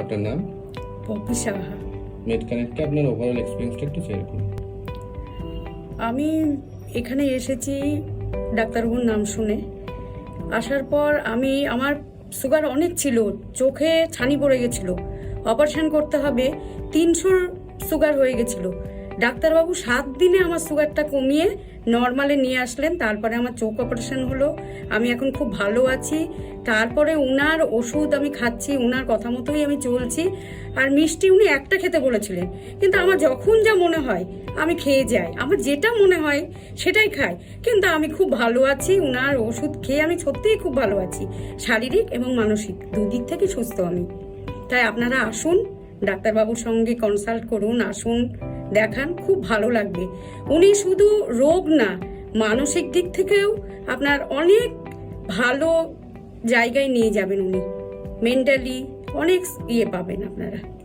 আপনার নাম? Poppy Saha. Made কানেক্টে আপনার ওভারঅল এক্সপিরিয়েন্সটা একটু শেয়ার করুন। আমি এখানে এসেছি ডাক্তারবাবুর নাম শুনে। আসার পর আমি আমার সুগার অনেক ছিল চোখে ছানি পড়ে গেছিল। অপারেশন করতে হবে তিনশোর সুগার হয়ে গেছিল। ডাক্তারবাবু সাত দিনে আমার সুগারটা কমিয়ে নর্মালে নিয়ে আসলেন, তারপরে আমার চোখ অপারেশন হলো। আমি এখন খুব ভালো আছি। তারপরে উনার ওষুধ আমি খাচ্ছি, উনার কথা মতোই আমি চলছি। আর মিষ্টি উনি একটা খেতে বলেছিলেন, কিন্তু আমার যখন যা মনে হয়, আমি খেয়ে যাই। আমার যেটা মনে হয়, সেটাই খাই। কিন্তু আমি খুব ভালো আছি, উনার ওষুধ খেয়ে আমি সত্যিই খুব ভালো আছি। শারীরিক এবং মানসিক, দুদিক থেকে সুস্থ আমি। তাই আপনারা আসুন, ডাক্তারবাবুর সঙ্গে কনসাল্ট করুন, আসুন। দেখান, খুব ভালো লাগবে। উনি শুধু রোগ না, মানসিক দিক থেকেও আপনার অনেক ভালো জায়গায় নিয়ে যাবেন উনি। মেন্টালি অনেক ইয়ে পাবেন আপনারা।